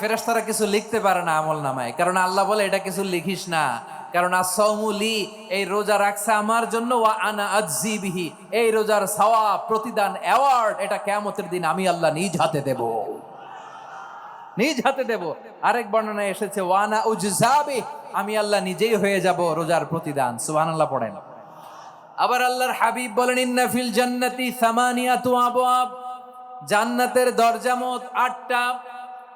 ফেরেশতারা কিছু লিখতে পারে না আমল নামায়। কারণ আল্লাহ বলে, এটা কিছু লিখিস না। কারণ আসৌমুলি এই রোজা রাখছে আমার জন্য ওয়া আনা আজিবিহি এই রোজার সওয়াব, প্রতিদান অ্যাওয়ার্ড এটা কেমতের দিন আমি আল্লাহ নিজ হাতে দেব। নিজ হাতে দেব। আরেক বর্ণনায় এসেছে ওয়ানা উজজাবি আমি আল্লাহ নিজেই হয়ে যাব রোজার প্রতিদান। সুবহানাল্লাহ পড়েন। আবার আল্লাহর হাবিব বলেন, ইন্না ফিল জান্নাতি সামানিয়াতু আবওয়াব। জান্নাতের দরজা মোট আটটা।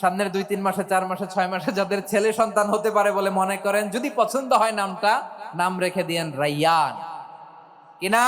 সামনের দুই, তিন মাসে, চার মাসে, ছয় মাসে যাদের ছেলে সন্তান হতে পারে বলে মনে করেন, যদি পছন্দ হয় নামটা, নাম রেখে দিয়েন রাইয়ান। কিনা